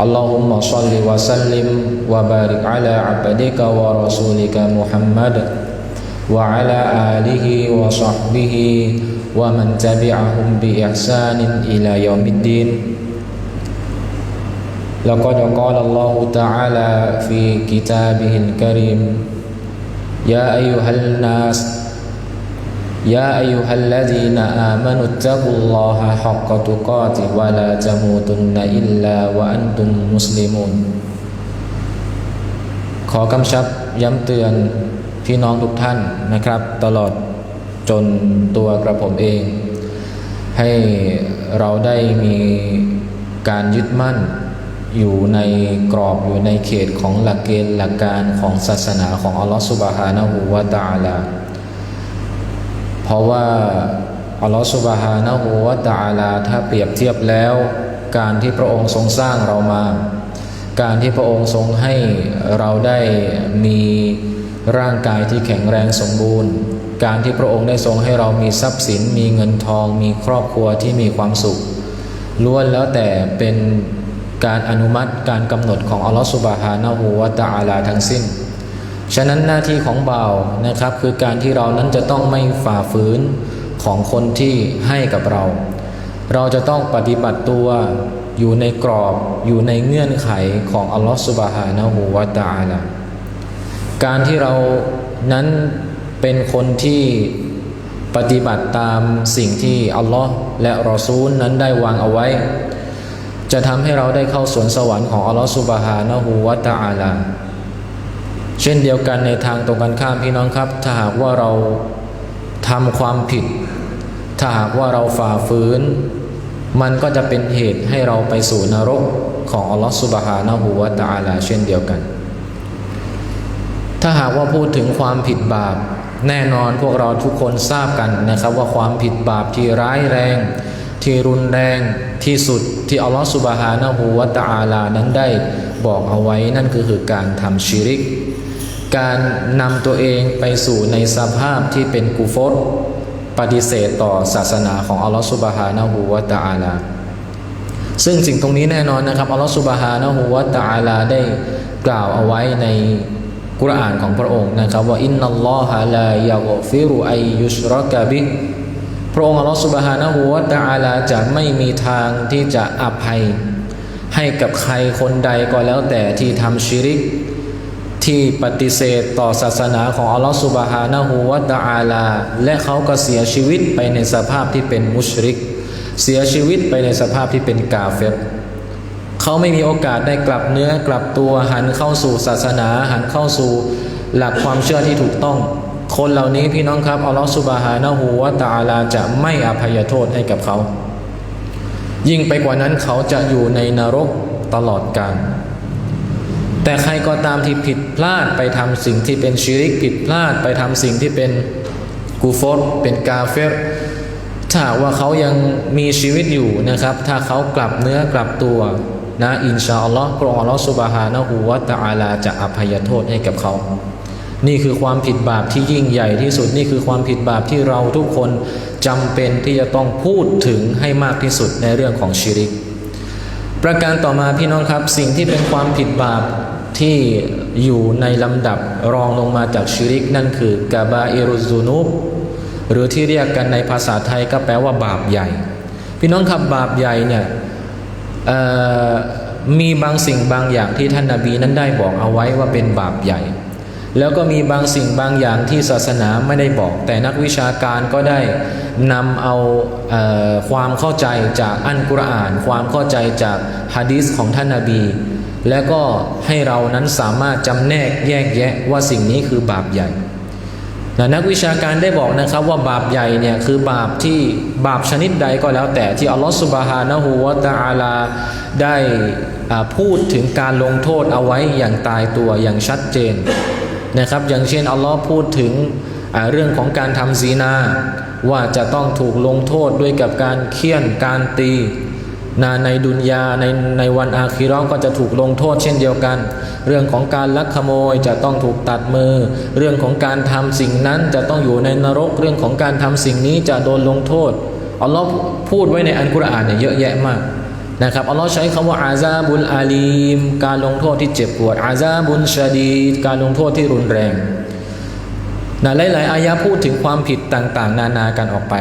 اللهم صل وسلم وبارك على عبدك ورسولك محمد وعلى آله وصحبه ومن تبعهم بإحسان إلى يوم الدين لقد قال الله تعالى في كتابه الكريم يا أيها الناس يا أيها الذين آمنوا اتقوا الله حق تقاته ولا تموتن إلا وأنتم مسلمون ขอกำชับย้ำเตือนพี่น้องทุกท่านนะครับ ตลอดจนตัวกระผมเอง ให้เราได้มีการยึดมั่นอยู่ในกรอบอยู่ในเขตของหลักเกณฑ์หลักการของศาสนาของอัลลอฮฺสุบฮานะฮูวาตาลา เพ ราะว่าอัลลอฮฺสุบฮานะฮูวาตาลาถ้าเปรียบเทียบแล้ว การที่พระองค์ทรงสร้างเรามา การที่พระองค์ทรงให้เราได้มีร่างกายที่แข็งแรงสมบูรณ์ การที่พระองค์ได้ทรงให้เรามีทรัพย์สิน มีเงินทอง มีครอบครัวที่มีความสุขล้วนแล้วแต่เป็นการอนุมัติการกำหนดของอัลลอฮฺสุบฮานะฮูวาตาลาทั้งสิ้น ฉะนั้นหน้าที่ของเบานะครับคือการที่เรานั้นจะต้องไม่ฝ่าฝืนของคนที่ให้กับเรา เราจะต้องปฏิบัติตัวอยู่ในกรอบอยู่ในเงื่อนไขของอัลลอฮฺสุบฮานะฮูวาตาลาการที่เรานั้นเป็นคนที่ปฏิบัติตามสิ่งที่อัลลอฮ์และรอซูลนั้นได้วางเอาไว้ จะทำให้เราได้เข้าสวนสวรรค์ของอัลลอฮ์สุบฮานะฮูวาตาลา เช่นเดียวกันในทางตรงกันข้ามพี่น้องครับ ถ้าหากว่าเราทำความผิด ถ้าหากว่าเราฝ่าฝืน มันก็จะเป็นเหตุให้เราไปสู่นรกของอัลลอฮฺสุบฮานะฮูวาตาลาเช่นเดียวกัน ถ้าหากว่าพูดถึงความผิดบาป แน่นอนพวกเราทุกคนทราบกันนะครับว่าความผิดบาปที่ร้ายแรง ที่รุนแรงที่สุดที่อัลลอฮฺสุบฮานะฮูวาตาลานั้นได้บอกเอาไว้นั่นก็คือการทำชิริก การนำตัวเองไปสู่ในสภาพที่เป็นกุฟรปฏิเสธต่อศาสนาของอัลลอฮฺสุบฮานะฮูวาตะอาลาซึ่งสิ่งตรงนี้แน่นอนนะครับอัลลอฮฺสุบฮานะฮูวาตะอาลาได้กล่าวเอาไว้ในกุรอานของพระองค์นะครับว่าอินนัลลอฮะลายกฟิรุอัยยุชรกะบิพระองค์อัลลอฮฺสุบฮานะฮูวาตะอาลาจะไม่มีทางที่จะอภัย ให้กับใครคนใดก็แล้วแต่ที่ทำชิริก ที่ปฏิเสธต่อศาสนาของอัลลอฮฺสุบฮานะฮูวาตาลา และเขาก็เสียชีวิตไปในสภาพที่เป็นมุชริก เสียชีวิตไปในสภาพที่เป็นกาเฟรเขาไม่มีโอกาสได้กลับเนื้อกลับตัวหันเข้าสู่ศาสนา หันเข้าสู่หลักความเชื่อที่ถูกต้อง คนเหล่านี้พี่น้องครับอัลลอฮฺสุบฮานะฮูวาตาลาจะไม่อภัยโทษให้กับเขา ยิ่งไปกว่านั้นเขาจะอยู่ในนรกตลอดกาล แต่ใครก็ตามที่ผิดพลาดไปทำสิ่งที่เป็นชิริกผิดพลาดไปทำสิ่งที่เป็นกูฟอรเป็นกาเฟรถ้าว่าเขายังมีชีวิตอยู่นะครับ ถ้าเขากลับเนื้อกลับตัวนะอินชาอัลลอฮ์พระองค์อัลลอฮ์สุบฮานะฮูวะตะอาลาจะอภัยโทษให้กับเขา นี่คือความผิดบาปที่ยิ่งใหญ่ที่สุดนี่คือความผิดบาปที่เราทุกคนจำเป็นที่จะต้องพูดถึงให้มากที่สุดในเรื่องของชิริก ประการต่อมาพี่น้องครับสิ่งที่เป็นความผิดบาปที่อยู่ในลำดับรองลงมาจากชิริกนั่นคือกาบาอิรุซูนุบหรือที่เรียกกันในภาษาไทยก็แปลว่าบาปใหญ่ พี่น้องครับบาปใหญ่เนี่ยมีบางสิ่งบางอย่างที่ท่านนาบีนั้นได้บอกเอาไว้ว่าเป็นบาปใหญ่ แล้วก็มีบางสิ่งบางอย่างที่ศาสนาไม่ได้บอก แต่นักวิชาการก็ได้นำเอาเออความเข้าใจจากอันกุรอาน ความเข้าใจจากฮะดีษของท่านนาบี แล้วก็ให้เรานั้นสามารถจำแนกแยกแยะว่าสิ่งนี้คือบาปใหญ่นะนักวิชาการได้บอกนะครับว่าบาปใหญ่เนี่ยคือบาปที่บาปชนิดใดก็แล้วแต่ที่อัลลอฮฺสุบฮานะฮูวะตะอาลาได้พูดถึงการลงโทษเอาไว้อย่างตายตัวอย่างชัดเจน นะครับ อย่างเช่นอัลลอฮ์พูดถึงเรื่องของการทำซีนา ว่าจะต้องถูกลงโทษด้วยกับการเคี่ยนการตีนาในดุนยาในในวันอาคิราะห์ก็จะถูกลงโทษเช่นเดียวกัน เรื่องของการลักขโมยจะต้องถูกตัดมือ เรื่องของการทำสิ่งนั้นจะต้องอยู่ในนรก เรื่องของการทำสิ่งนี้จะโดนลงโทษอัลลอฮ์พูดไว้ในอันกุรอานเนี่ยเยอะแยะมาก นะครับอัลลอฮ์ใช้คำว่าอาซาบุลอาลีม การลงโทษที่เจ็บปวดอาซาบุลชาดีดการลงโทษที่รุนแรงนะหลาย ๆ อายะพูดถึงความผิดต่าง ๆ นานากันออกไป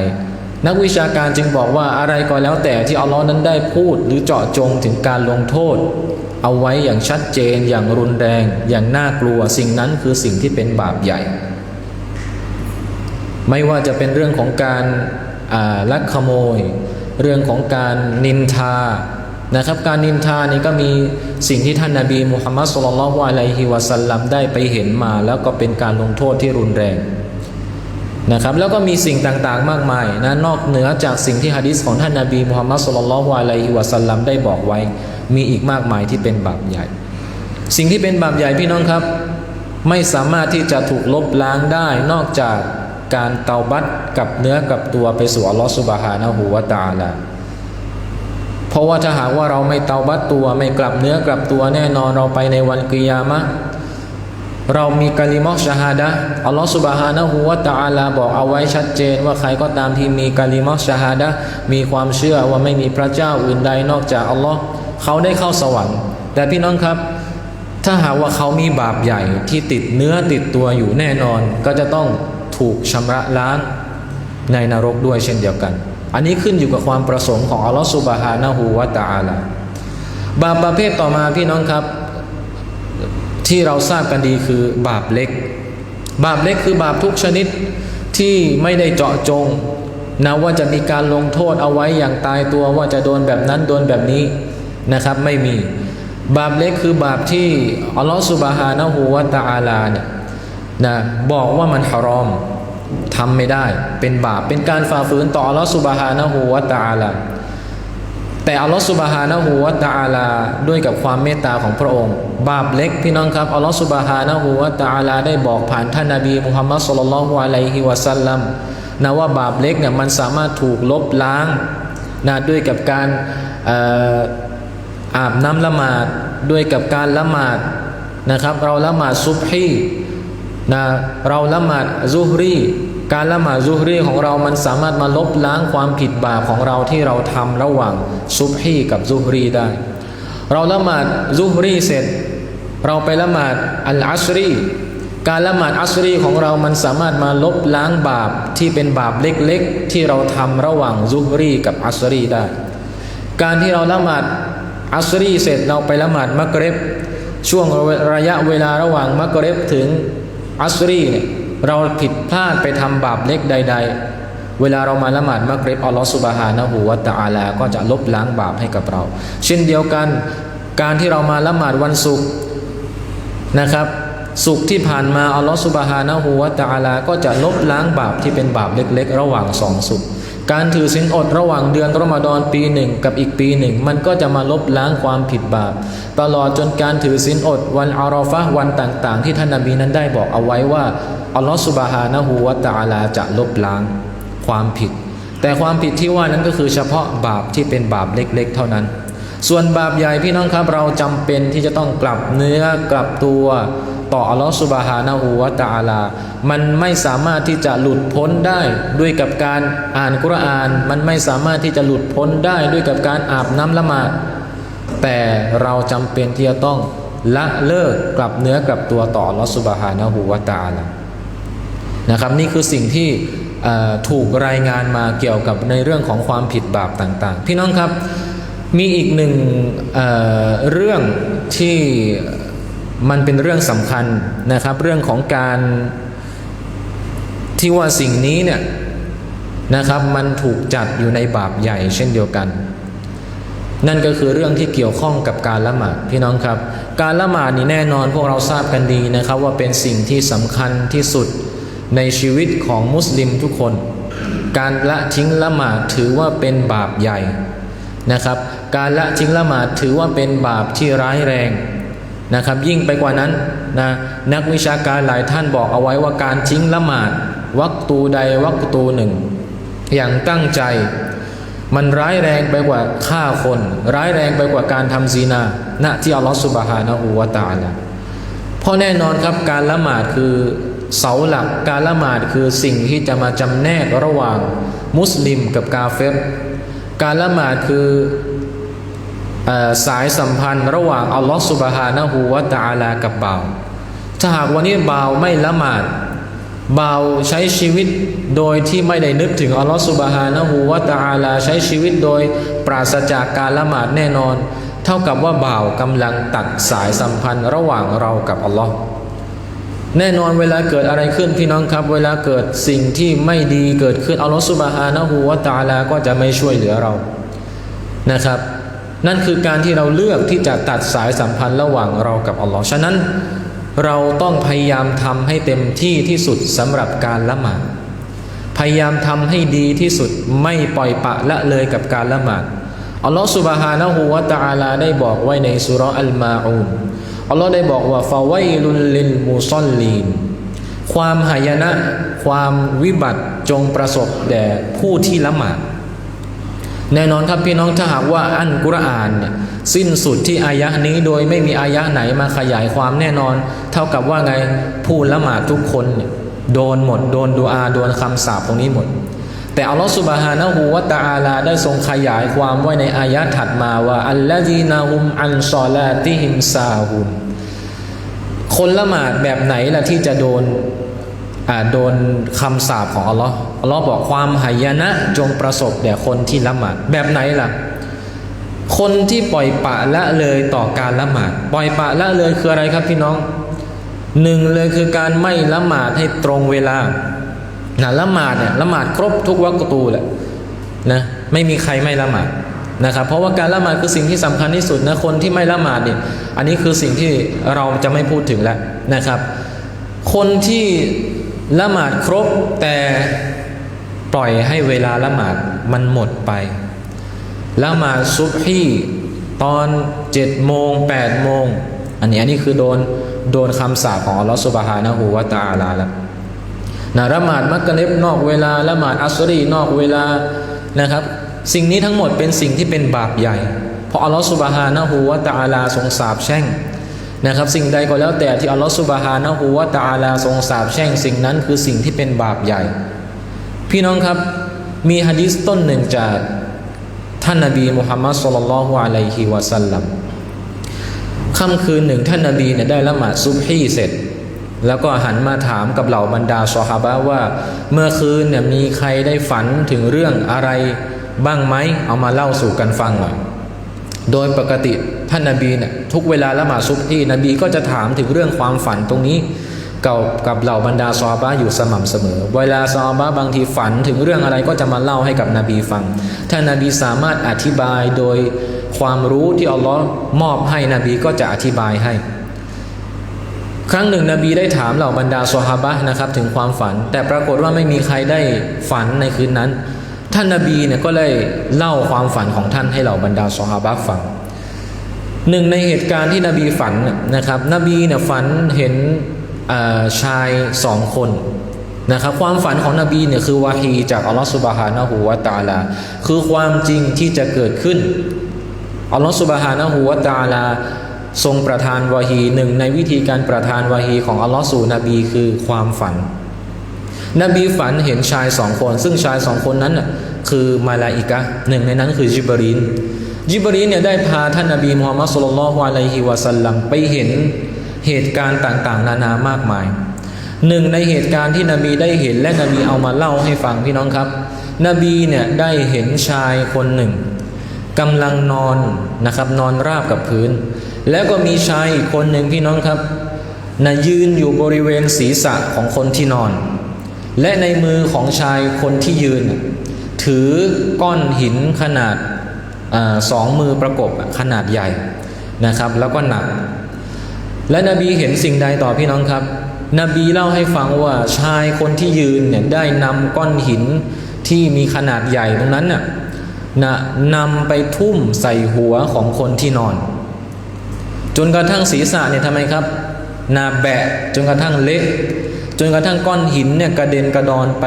นักวิชาการจึงบอกว่าอะไรก็แล้วแต่ที่อัลลอฮ์นั้นได้พูดหรือเจาะจงถึงการลงโทษ เอาไว้อย่างชัดเจน อย่างรุนแรง อย่างน่ากลัว สิ่งนั้นคือสิ่งที่เป็นบาปใหญ่ ไม่ว่าจะเป็นเรื่องของการลักขโมย เรื่องของการนินทานะครับ การนินทานี่ก็มีสิ่งที่ท่านนาบีมุฮัมมัดสุลลัลวะลัยฮิวะสัลลัมได้ไปเห็นมา แล้วก็เป็นการลงโทษที่รุนแรงนะครับแล้วก็มีสิ่งต่างๆมากมายนะนอกเหนือจากสิ่งที่ฮะดิษของท่านนาบีมุฮัมมัดสุลลัลวะลัยฮิวะสัลลัมได้บอกไว้ มีอีกมากมายที่เป็นบาปใหญ่ สิ่งที่เป็นบาปใหญ่พี่น้องครับ ไม่สามารถที่จะถูกลบล้างได้นอกจาก การเตาบัตกับเนื้อกับตัวไปสู่อัลลอฮฺสุบฮานะฮูวาตาลาเพราะว่าถ้าหากว่าเราไม่เตาบัตตัวไม่กลับเนื้อกลับตัวแน่นอนเราไปในวันกิยามะเรามีกาลิมอชฮาดะอัลลอฮฺสุบฮานะฮูวาตาลาบอกเอาไว้ชัดเจนว่าใครก็ตามที่มีกาลิมอชฮาดะมีความเชื่อว่าไม่มีพระเจ้าอื่นใดนอกจากอัลลอฮ์เขาได้เข้าสวรรค์ แต่พี่น้องครับ ถ้าหากว่าเขามีบาปใหญ่ที่ติดเนื้อติดตัวอยู่แน่นอนก็จะต้อง ถูกชำระล้างในนรกด้วยเช่นเดียวกัน อันนี้ขึ้นอยู่กับความประสงค์ของอัลลอฮฺสุบฮานะฮูวาตาลาบาปประเภทต่อมาพี่น้องครับ ที่เราทราบกันดีคือบาปเล็ก บาปเล็กคือบาปทุกชนิดที่ไม่ได้เจาะจงนะว่าจะมีการลงโทษเอาไว้อย่างตายตัวว่าจะโดนแบบนั้นโดนแบบนี้นะครับไม่มี บาปเล็กคือบาปที่อัลลอฮฺสุบฮานะฮูวาตาลาเนี่ย นะบอกว่ามันฮารอมทำไม่ได้เป็นบาปเป็นการฝ่าฝืนต่ออัลลอฮฺสุบฮานะฮูวาตาลาแต่อัลลอฮฺสุบฮานะฮูวาตาลาด้วยกับความเมตตาของพระองค์ บาปเล็กพี่น้องครับอัลลอฮฺสุบฮานะฮูวาตาลาได้บอกผ่านท่านนาบีมุฮัมมัดสุลลัลฮุอะลัยฮิวะสัลลัมนะว่าบาปเล็กเนี่ยมันสามารถถูกลบล้างนะด้วยกับการอาบน้ำละหมาดด้วยกับการละหมาดนะครับ เราละหมาดซุบฮี นะเราละหมาดซุฮรี การละหมาดซุฮรีของเรามันสามารถมาลบล้างความผิดบาปของเราที่เราทำระหว่างซุบฮีกับซุฮรีได้ เราละหมาดซุฮรีเสร็จ เราไปละหมาดอัลอัชรีการละหมาดอัชรีของเรามันสามารถมาลบล้างบาปที่เป็นบาปเล็กๆ ที่เราทำระหว่างซุฮรีกับอัชรีได้ การที่เราละหมาดอัชรีเสร็จเราไปละหมาดมักเร็บช่วงระยะเวลาระหว่างมักเร็บถึง อัสรีเนี่ยเราผิดพลาดไปทำบาปเล็กใด ๆ เวลาเรามาละหมาดมักริบอัลลอฮฺสุบฮานะฮูวะตะอาลา ก็จะลบล้างบาปให้กับเรา เช่นเดียวกัน การที่เรามาละหมาดวันศุกร์นะครับศุกร์ที่ผ่านมาอัลลอฮฺสุบฮานะฮูวะตะอาลา ก็จะลบล้างบาปที่เป็นบาปเล็ก ๆ ระหว่างสองศุกร์ การถือศีลอดระหว่างเดือนรอมฎอนปีหนึ่งกับอีกปีหนึ่ง มันก็จะมาลบล้างความผิดบาป ตลอดจนการถือศีลอดวันอารอฟะวันต่างๆ ที่ท่านนาบีนั้นได้บอกเอาไว้ว่าอัลลอฮฺสุบฮานะฮูวะตะอาลาจะลบล้างความผิด แต่ความผิดที่ว่านั้นก็คือเฉพาะบาปที่เป็นบาปเล็กๆ เท่านั้น ส่วนบาปใหญ่พี่น้องครับเราจำเป็นที่จะต้องกลับเนื้อกลับตัว ต่ออัลลอฮฺสุบฮานะฮูวะตาลา มันไม่สามารถที่จะหลุดพ้นได้ด้วยกับการอ่านกุรอาน มันไม่สามารถที่จะหลุดพ้นได้ด้วยกับการอาบน้ำละหมาดแต่เราจำเป็นที่จะต้องละเลิกกลับเนื้อกลับตัวต่ออัลลอฮฺสุบฮานะฮูวะตาลานะครับนี่คือสิ่งที่ถูกรายงานมาเกี่ยวกับในเรื่องของความผิดบาปต่าง ๆ พี่น้องครับมีอีกหนึ่งเเรื่องที่ มันเป็นเรื่องสำคัญนะครับ เรื่องของการที่ว่าสิ่งนี้เนี่ยนะครับมันถูกจัดอยู่ในบาปใหญ่เช่นเดียวกัน นั่นก็คือเรื่องที่เกี่ยวข้องกับการละหมาดพี่น้องครับ การละหมาดนี่แน่นอนพวกเราทราบกันดีนะครับ ว่าเป็นสิ่งที่สำคัญที่สุดในชีวิตของมุสลิมทุกคน การละทิ้งละหมาดถือว่าเป็นบาปใหญ่นะครับ การละทิ้งละหมาดถือว่าเป็นบาปที่ร้ายแรง นะครับยิ่งไปกว่านั้นนะนักวิชาการหลายท่านบอกเอาไว้ว่าการทิ้งละหมาดวักตูใดวักตูหนึ่ง อย่างตั้งใจ มันร้ายแรงไปกว่าฆ่าคน ร้ายแรงไปกว่าการทำซีนาณที่อัลลอฮฺสุบฮานะฮูวาตาละเพราะแน่นอนครับการละหมาดคือเสาหลักการละหมาดคือสิ่งที่จะมาจำแนกระหว่างมุสลิมกับกาเฟรการละหมาดคือ สายสัมพันธ์ระหว่างอัลลอฮฺสุบฮานะฮูวาตาลากับบ่าว ถ้าหากวันนี้บ่าวไม่ละหมาดบ่าวใช้ชีวิตโดยที่ไม่ได้นึกถึงอัลลอฮฺสุบฮานะฮูวาตาลาใช้ชีวิตโดยปราศจากการละหมาดแน่นอน เท่ากับว่าบ่าวกำลังตัดสายสัมพันธ์ระหว่างเรากับอัลลอฮ์แน่นอนเวลาเกิดอะไรขึ้นพี่น้องครับ เวลาเกิดสิ่งที่ไม่ดีเกิดขึ้นอัลลอฮฺสุบฮานะฮูวาตาลาก็จะไม่ช่วยเหลือเรานะครับ นั่นคือการที่เราเลือกที่จะตัดสายสัมพันธ์ระหว่างเรากับอัลลอฮ์ฉะนั้น เราต้องพยายามทำให้เต็มที่ที่สุดสำหรับการละหมาดพยายามทำให้ดีที่สุดไม่ปล่อยปะละเลยกับการละหมาดอัลลอฮฺสุบฮานะฮูวาตาลาได้บอกไว้ในสุรอัลมาอูนอัลลอฮ์ได้บอกว่าฟาไวลุลลินมุซอลลีนความหายนะ ความวิบัติจงประสบแด่ผู้ที่ละหมาด แน่นอนครับพี่น้องถ้าหากว่าอันกุรอานเนี่ยสิ้นสุดที่อายะนี้โดยไม่มีอายะไหนมาขยายความแน่นอน เท่ากับว่าไงผู้ละหมาดทุกคนเนี่ยโดนหมด โดนดูอาโดนคำสาปตรงนี้หมด แต่อัลลอฮฺสุบฮานะฮูวะตะอาลาได้ทรงขยายความไว้ในอายะถัดมาว่าอัลลอฮีนาฮุมอันซอลาติฮิมซาฮุนคนละหมาดแบบไหนล่ะที่จะโดน โดนคำสาปของอัลลอฮ์อัลลอฮ์บอกความหายนะจงประสบแด่คนที่ละหมาดแบบไหนล่ะ คนที่ปล่อยปะละเลยต่อการละหมาดปล่อยปะละเลยคืออะไรครับพี่น้องหนึ่งเลยคือการไม่ละหมาดให้ตรงเวลานะละหมาดเนี่ยละหมาดครบทุกวักตูแหละนะไม่มีใครไม่ละหมาดนะครับเพราะว่าการละหมาดคือสิ่งที่สำคัญที่สุดนะคนที่ไม่ละหมาดเนี่ยอันนี้คือสิ่งที่เราจะไม่พูดถึงแล้วนะครับ คนที่ ละหมาดครบแต่ปล่อยให้เวลาละหมาดมันหมดไปละหมาดซุบฮีตอนเจ็ดโมงแปดโมงอันนี้อันนี้คือโดนโดนคำสาปของอัลลอฮฺสุบฮานะฮูวาตาลาแล้วนะละหมาดมักกะเล็บนอกเวลาละหมาดอัสรีนอกเวลานะครับ สิ่งนี้ทั้งหมดเป็นสิ่งที่เป็นบาปใหญ่ เพราะอัลลอฮฺสุบฮานะฮูวาตาลาทรงสาปแช่ง นะครับสิ่งใดก็แล้วแต่ที่อัลลอฮฺสุบฮานะฮูวาตาลาทรงสาปแช่งสิ่งนั้นคือสิ่งที่เป็นบาปใหญ่ พี่น้องครับมีฮะดิษต้นหนึ่งจากท่านนบีมุฮัมมัดสุลลัลฮุอะลัยฮิวะสัลลัมค่ำคืนหนึ่งท่านนาบีเนี่ยได้ละหมาดซุบฮีเสร็จ แล้วก็หันมาถามกับเหล่าบรรดาซอฮาบะว่าเมื่อคืนเนี่ยมีใครได้ฝันถึงเรื่องอะไรบ้างไหมเอามาเล่าสู่กันฟังหน่อยโดยปกติ ท่านนาบีเนี่ยทุกเวลาละหมาดซุบฮีนบีก็จะถามถึงเรื่องความฝันตรงนี้กับกับเหล่าบรรดาซอฮาบะอยู่สม่ำเสมอ เวลาซอฮาบะบางทีฝันถึงเรื่องอะไรก็จะมาเล่าให้กับนบีฟัง ถ้านบีสามารถอธิบายโดยความรู้ที่อัลลอฮ์มอบให้นบีก็จะอธิบายให้ ครั้งหนึ่งนบีได้ถามเหล่าบรรดาซอฮาบะนะครับถึงความฝัน แต่ปรากฏว่าไม่มีใครได้ฝันในคืนนั้น ท่านนาบีเนี่ยก็เลยเล่าความฝันของท่านให้เหล่าบรรดาซอฮาบะฟัง หนึ่งในเหตุการณ์ที่นบีฝันนะครับ นบีเนี่ยฝันเห็นชายสองคนนะครับความฝันของนบีเนี่ยคือวาฮีจากอัลลอฮฺสุบฮานะฮูวาตาลา คือความจริงที่จะเกิดขึ้นอัลลอฮฺสุบฮานะฮูวาตาลา ทรงประทานวาฮีหนึ่งในวิธีการประทานวาฮีของอัลลอฮฺสู่นบีคือความฝัน นบีฝันเห็นชายสองคน ซึ่งชายสองคนนั้นคือมาลาอิกะหนึ่งในนั้นคือจิบรีน จิบรีเนี่ยได้พาท่านนบีมูฮัมมัดสุลลัลฮวาไลฮิวะสัลลัมไปเห็นเหตุการณ์ต่างๆ นานามากมาย หนึ่งในเหตุการณ์ที่นบีได้เห็นและนบีเอามาเล่าให้ฟังพี่น้องครับ นบีเนี่ยได้เห็นชายคนหนึ่งกำลังนอนนะครับนอนราบกับพื้น แล้วก็มีชายอีกคนหนึ่งพี่น้องครับนะยืนอยู่บริเวณศีรษะของคนที่นอน และในมือของชายคนที่ยืน ถือก้อนหินขนาด สองมือประกบขนาดใหญ่นะครับ แล้วก็หนัก และนบีเห็นสิ่งใดต่อพี่น้องครับ นบีเล่าให้ฟังว่าชายคนที่ยืนเนี่ยได้นำก้อนหินที่มีขนาดใหญ่ตรงนั้นน่ะนะนำไปทุ่มใส่หัวของคนที่นอน จนกระทั่งศีรษะเนี่ยทำไมครับนาแบะจนกระทั่งเละจนกระทั่งก้อนหินเนี่ยกระเด็นกระดอนไป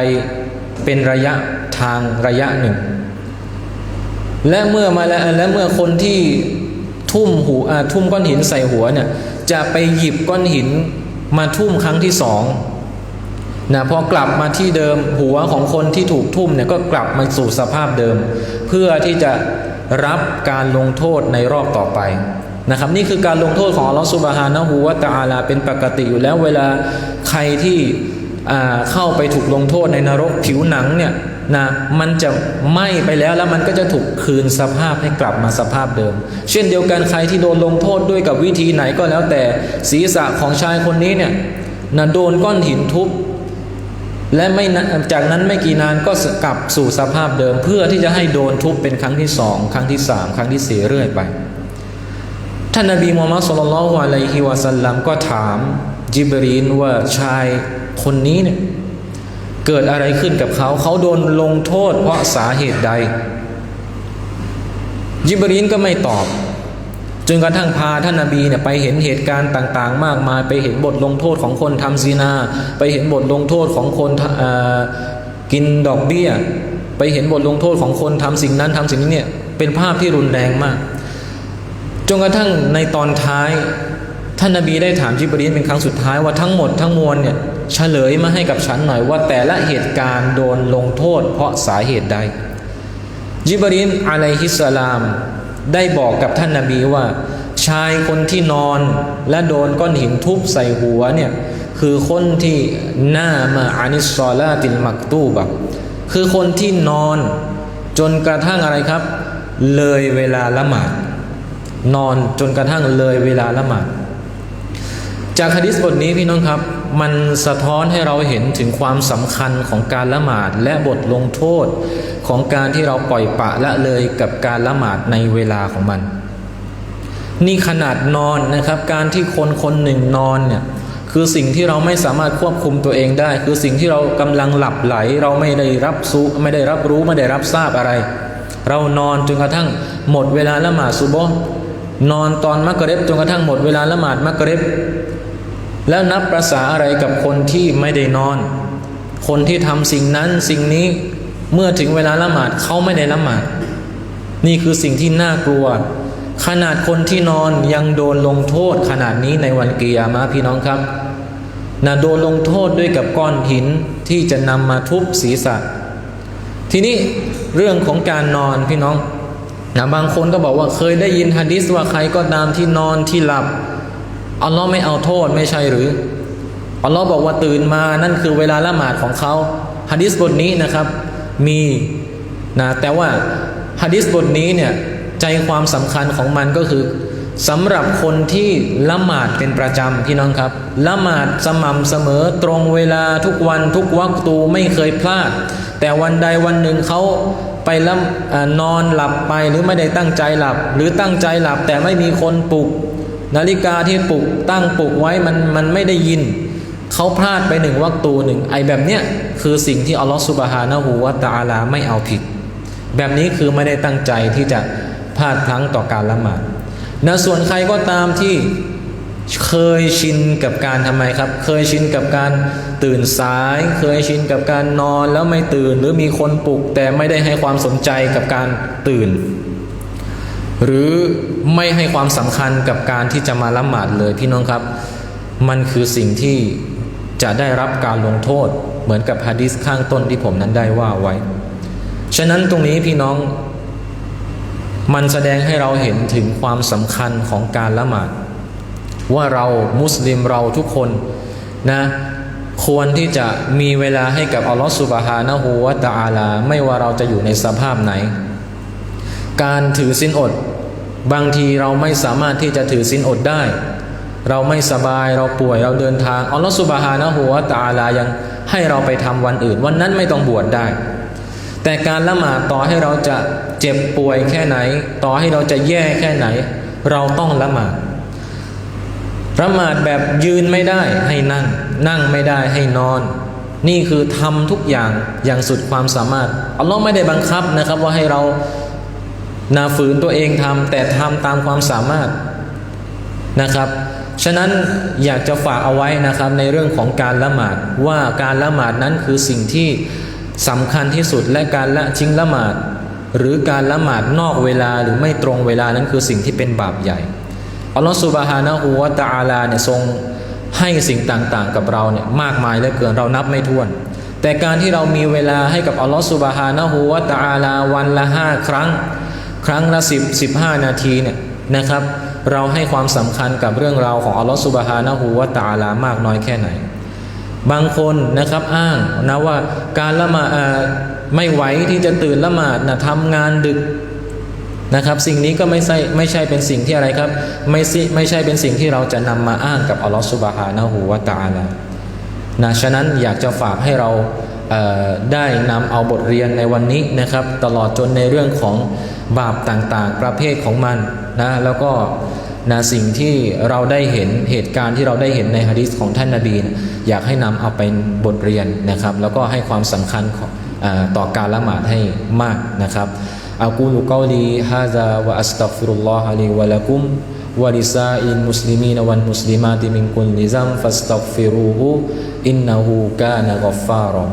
เป็นระยะทางระยะหนึ่ง และเมื่อมาแล้วและเมื่อคนที่ทุ่มหูทุ่มก้อนหินใส่หัวเนี่ยจะไปหยิบก้อนหินมาทุ่มครั้งที่สองนะพอกลับมาที่เดิมหัวของคนที่ถูกทุ่มเนี่ยก็กลับมาสู่สภาพเดิม เพื่อที่จะรับการลงโทษในรอบต่อไปนะครับนี่คือการลงโทษของอัลลอฮฺสุบฮานะฮูวะตะอาลาเป็นปกติอยู่แล้วเวลาใครที่เข้าไปถูกลงโทษในนรกผิวหนังเนี่ย นะมันจะไหม้ไปแล้วแล้วมันก็จะถูกคืนสภาพให้กลับมาสภาพเดิม เช่นเดียวกันใครที่โดนลงโทษด้วยกับวิธีไหนก็แล้วแต่ศีรษะของชายคนนี้เนี่ยนะโดนก้อนหินทุบและไม่จากนั้นไม่กี่นานก็กลับสู่สภาพเดิม เพื่อที่จะให้โดนทุบเป็นครั้งที่สองครั้งที่สามครั้งที่สี่เรื่อยไป ท่านนบีมูฮัมมัดสุลลัลฮุอะลัยฮิวะสัลลัมก็ถามจิบรีนว่าชายคนนี้เนี่ย เกิดอะไรขึ้นกับเขา เขาโดนลงโทษเพราะสาเหตุใด ยิบรีนก็ไม่ตอบ จนกระทั่งพาท่านนาบีเนี่ยไปเห็นเหตุการณ์ต่าง ๆ มากมาย ไปเห็นบทลงโทษของคนทำซีนา ไปเห็นบทลงโทษของคนกินดอกเบี้ย ไปเห็นบทลงโทษของคนทำสิ่งนั้นทำสิ่งนี้เนี่ยเป็นภาพที่รุนแรงมากจนกระทั่งในตอนท้าย ท่านนาบีได้ถามจิบรีนเป็นครั้งสุดท้ายว่าทั้งหมดทั้งมวลเนี่ย เฉลยมาให้กับฉันหน่อยว่าแต่ละเหตุการณ์โดนลงโทษ เพราะสาเหตุใดจิบรีนอะลัยฮิสลาม ได้บอกกับท่านนาบีว่า ชายคนที่นอนและโดนก้อนหินทุบใส่หัวเนี่ยคือคนที่หน้ามาอานิสซอลาติลมักตูบะคือคนที่นอนจนกระทั่งอะไรครับ เลยเวลาละหมาดนอนจนกระทั่งเลยเวลาละหมาดจากฮะดิษบทนี้พี่น้องครับ มันสะท้อนให้เราเห็นถึงความสำคัญของการละหมาดและบทลงโทษ ของการที่เราปล่อยปะละเลยกับการละหมาดในเวลาของมัน นี่ขนาดนอนนะครับ การที่คนคนหนึ่งนอนเนี่ยคือสิ่งที่เราไม่สามารถควบคุมตัวเองได้ คือสิ่งที่เรากำลังหลับไหล เราไม่ได้รับซูไม่ได้รับรู้ไม่ได้รับทราบอะไร เรานอนจนกระทั่งหมดเวลาละหมาดซุบฮ์นอนตอนมักเร็บจนกระทั่งหมดเวลาละหมาดมักเร็บ แล้วนับประษาอะไรกับคนที่ไม่ได้นอน คนที่ทำสิ่งนั้นสิ่งนี้เมื่อถึงเวลาละหมาดเขาไม่ได้ละหมาด นี่คือสิ่งที่น่ากลัว ขนาดคนที่นอนยังโดนลงโทษขนาดนี้ในวันเกียร์มาพี่น้องครับนะโดนลงโทษด้วยกับก้อนหินที่จะนำมาทุบศีรษะ ทีนี้เรื่องของการนอนพี่น้องนะบางคนก็บอกว่าเคยได้ยินฮะดิษว่าใครก็ตามที่นอนที่หลับ อัลลอฮ์ไม่เอาโทษไม่ใช่หรืออัลลอฮ์บอกว่าตื่นมานั่นคือเวลาละหมาดของเขาฮะดิษบทนี้นะครับมีนะแต่ว่าฮะดิษบทนี้เนี่ยใจความสำคัญของมันก็คือสำหรับคนที่ละหมาดเป็นประจำพี่น้องครับ ละหมาดสม่ำเสมอตรงเวลาทุกวันทุกวักตูไม่เคยพลาด แต่วันใดวันหนึ่งเขาไปละนอนหลับไปหรือไม่ได้ตั้งใจหลับ หรือตั้งใจหลับแต่ไม่มีคนปลุก นาฬิกาที่ปลุกตั้งปลุกไว้มันมันไม่ได้ยิน เขาพลาดไปหนึ่งวักตูหนึ่งไอแบบเนี้ยคือสิ่งที่อัลลอฮฺสุบฮานะฮูวาตาลาไม่เอาผิด แบบนี้คือไม่ได้ตั้งใจที่จะพลาดพลั้งต่อการละหมาดนะส่วนใครก็ตามที่เคยชินกับการทำไมครับ เคยชินกับการตื่นสาย เคยชินกับการนอนแล้วไม่ตื่น หรือมีคนปลุกแต่ไม่ได้ให้ความสนใจกับการตื่น หรือไม่ให้ความสำคัญกับการที่จะมาละหมาดเลยพี่น้องครับ มันคือสิ่งที่จะได้รับการลงโทษเหมือนกับฮะดิษข้างต้นที่ผมนั้นได้ว่าไว้ ฉะนั้นตรงนี้พี่น้อง มันแสดงให้เราเห็นถึงความสำคัญของการละหมาด ว่าเรามุสลิมเราทุกคนนะควรที่จะมีเวลาให้กับอัลลอฮฺสุบฮานะฮูวะตาอาลา ไม่ว่าเราจะอยู่ในสภาพไหน การถือสินอด บางทีเราไม่สามารถที่จะถือสินอดได้ เราไม่สบายเราป่วยเราเดินทางอัลลอฮฺสุบฮานะฮูวตาอาลายังให้เราไปทำวันอื่น วันนั้นไม่ต้องบวชได้ แต่การละหมาดต่อให้เราจะเจ็บป่วยแค่ไหน ต่อให้เราจะแย่แค่ไหน เราต้องละหมาดละหมาดแบบยืนไม่ได้ให้นั่ง นั่งไม่ได้ให้นอน นี่คือทำทุกอย่างอย่างสุดความสามารถอัลลอฮ์ไม่ได้บังคับนะครับว่าให้เรา นาฝืนตัวเองทำแต่ทำตามความสามารถนะครับ ฉะนั้นอยากจะฝากเอาไว้นะครับในเรื่องของการละหมาดว่าการละหมาดนั้นคือสิ่งที่สำคัญที่สุดและการละทิ้งละหมาด หรือการละหมาดนอกเวลาหรือไม่ตรงเวลานั้นคือสิ่งที่เป็นบาปใหญ่อัลลอฮฺสุบฮานะฮูวะตะอาลาเนี่ยทรงให้สิ่งต่างๆ กับเราเนี่ยมากมายเหลือเกินเรานับไม่ถ้วน แต่การที่เรามีเวลาให้กับอัลลอฮฺสุบฮานะฮูวะตะอาลาวันละห้าครั้ง ครั้งละสิบสิบห้านาทีเนี่ยนะครับ เราให้ความสำคัญกับเรื่องราวของอัลลอฮฺสุบฮานะฮูวะตะอาลามากน้อยแค่ไหน บางคนนะครับอ้างนะว่าการละหมาดไม่ไหวที่จะตื่นละหมาดนะทำงานดึกนะครับ สิ่งนี้ก็ไม่ใช่ไม่ใช่เป็นสิ่งที่อะไรครับ ไม่ใช่ไม่ใช่เป็นสิ่งที่เราจะนำมาอ้างกับอัลลอฮฺสุบฮานะฮูวะตะอาลานะฉะนั้นอยากจะฝากให้เราได้นำเอาบทเรียนในวันนี้นะครับ ตลอดจนในเรื่องของ บาปต่างๆ ประเภทของมันนะแล้วก็นะสิ่งที่เราได้เห็นเหตุการณ์ที่เราได้เห็นในฮะดิษของท่านนาบีนะอยากให้นำเอาไปบทเรียนนะครับ แล้วก็ให้ความสำคัญต่อการละหมาดให้มากนะครับอากูลุกอลีฮาซาวะอัสตัฟิรุลลอฮะลีวะลักุมวะลิซาอิลมุสลิมีนวันมุสลิมาติมิงกุลลิซัมฟัสตัฟิรูฮฺอินนะฮูกานะกอฟฟารอ